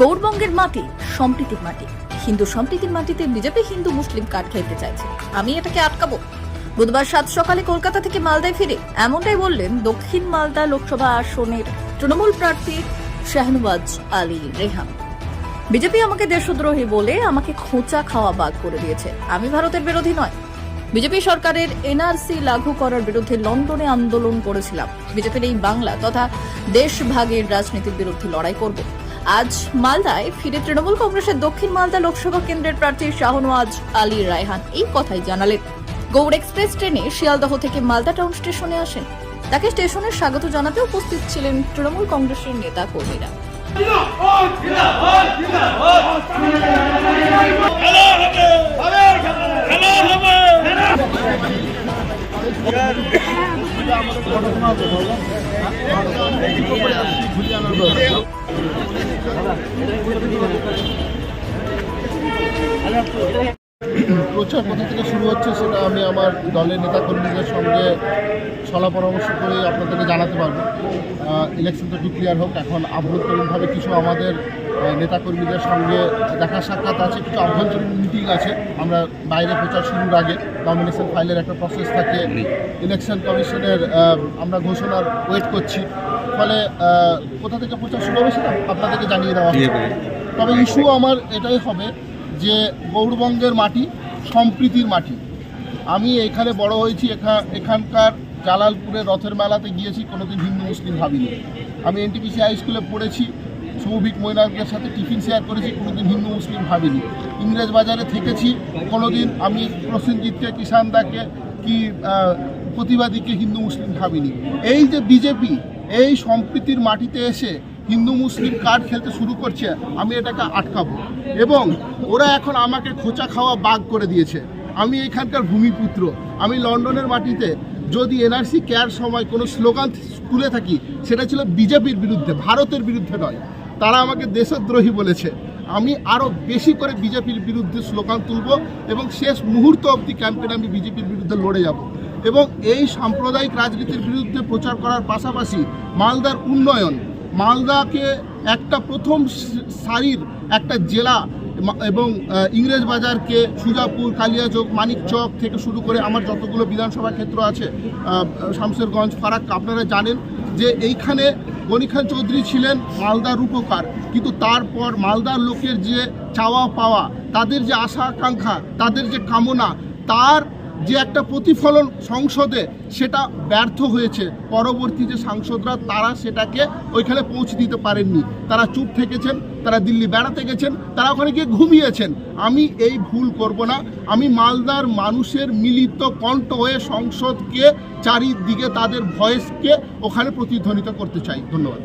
গৌরবঙ্গের মাটি সম্প্রীতির মাটি। হিন্দু সম্প্রীতির মাটিতে বিজেপি হিন্দু মুসলিম কাঠ খেলতে চাইছে। আমি এটাকে আটকাবো। বুধবার সাত সকালে কলকাতা থেকে মালদায় ফিরে এমনটাই বললেন দক্ষিণ মালদা লোকসভা আসনের তৃণমূল প্রার্থী শাহনওয়াজ আলী রেহান বিজেপি আমাকে দেশদ্রোহী বলে আমাকে খোঁচা খাওয়া বাদ করে দিয়েছে। আমি ভারতের বিরোধী নয়। বিজেপি সরকারের এনআরসি লাগু করার বিরুদ্ধে লন্ডনে আন্দোলন করেছিলাম। বিজেপির এই বাংলা তথা দেশভাগের রাজনীতির বিরুদ্ধে লড়াই করব। আজ মালদায় ফিরে তৃণমূল কংগ্রেসের দক্ষিণ মালদা লোকসভা কেন্দ্রের প্রার্থী শাহনওয়াজ আলী রায়হান এই কথাই জানালেন। গৌড় এক্সপ্রেস ট্রেনে শিয়ালদহ থেকে মালদা টাউন স্টেশনে আসেন। তাকে স্টেশনে স্বাগত জানাতে উপস্থিত ছিলেন তৃণমূল কংগ্রেসের নেতা কর্মীরা প্রচার কোথা থেকে শুরু হচ্ছে সেটা আমি আমার দলের নেতাকর্মীদের সঙ্গে সলা পরামর্শ করে আপনাদেরকে জানাতে পারব। ইলেকশন তো ডিক্লিয়ার হোক এখন আভ্যন্তরীণভাবে কিছু আমাদের নেতাকর্মীদের সঙ্গে দেখা সাক্ষাৎ আছে কিছু আভ্যন্তরীণ মিটিং আছে। আমরা বাইরে প্রচার শুরুর আগে নমিনেশন ফাইলের একটা প্রসেস থাকে। ইলেকশন কমিশনের আমরা ঘোষণার ওয়েট করছি। ফলে কোথা থেকে প্রচার শুরু হবে সেটা আপনাদেরকে জানিয়ে দেওয়া হবে তবে ইস্যু আমার এটাই হবে যে গৌরবঙ্গের মাটি সম্প্রীতির মাটি। আমি এখানে বড় হয়েছি, এখা- এখানকার জালালপুরের রথের মেলাতে গিয়েছি, কোনোদিন হিন্দু মুসলিম ভাবিনি। আমি এনটিপিসি হাই স্কুলে পড়েছি, সৌভিক মৈনাকদের সাথে টিফিন শেয়ার করেছি, কোনোদিন হিন্দু মুসলিম ভাবিনি। ইংরেজ বাজারে থেকেছি, কোনোদিন আমি প্রসেনজিৎকে কিষানদাকে কি প্রতিবাদীকে হিন্দু মুসলিম ভাবিনি। এই যে বিজেপি, এই সম্প্রীতির মাটিতে এসে হিন্দু মুসলিম কার্ড খেলতে শুরু করছে, আমি এটাকে আটকাবো। এবং ওরা এখন আমাকে খোঁচা খাওয়া বাগ করে দিয়েছে। আমি এখানকার ভূমিপুত্র। আমি লন্ডনের মাটিতে, যদি এনআরসি কেয়ার সময় কোনো স্লোগান তুলে থাকি, সেটা ছিল বিজেপির বিরুদ্ধে, ভারতের বিরুদ্ধে নয়। তারা আমাকে দেশদ্রোহী বলেছে। আমি আরও বেশি করে বিজেপির বিরুদ্ধে স্লোগান তুলব এবং শেষ মুহূর্ত অবধি ক্যাম্পেনে আমি বিজেপির বিরুদ্ধে লড়ে যাব। এবং এই সাম্প্রদায়িক রাজনীতির বিরুদ্ধে প্রচার করার পাশাপাশি মালদার উন্নয়ন মালদাকে একটা প্রথম সারির একটা জেলা এবং ইংরেজ বাজারকে সুজাপুর কালিয়াচক মানিকচক থেকে শুরু করে আমার যতগুলো বিধানসভা ক্ষেত্র আছে আহ, শামশেরগঞ্জ ফারাক্কা আপনারা জানেন যে এইখানে গনি খান চৌধুরী ছিলেন মালদার রূপকার। কিন্তু তারপর মালদার লোকের যে চাওয়া পাওয়া তাদের যে আশা আকাঙ্ক্ষা তাদের যে কামনা তার যে একটা প্রতিফলন সংসদে সেটা ব্যর্থ হয়েছে পরবর্তী যে সাংসদরা তারা সেটাকে ওইখানে পৌঁছে দিতে পারেননি। তারা চুপ থেকেছেন তারা দিল্লি বেড়াতে গেছেন তারা ওখানে গিয়ে ঘুমিয়েছেন। আমি এই ভুল করব না। আমি মালদার মানুষের মিলিত কণ্ঠ হয়ে সংসদকে চারিদিকে তাদের ভয়েসকে ওখানে প্রতিধ্বনিত করতে চাই। ধন্যবাদ।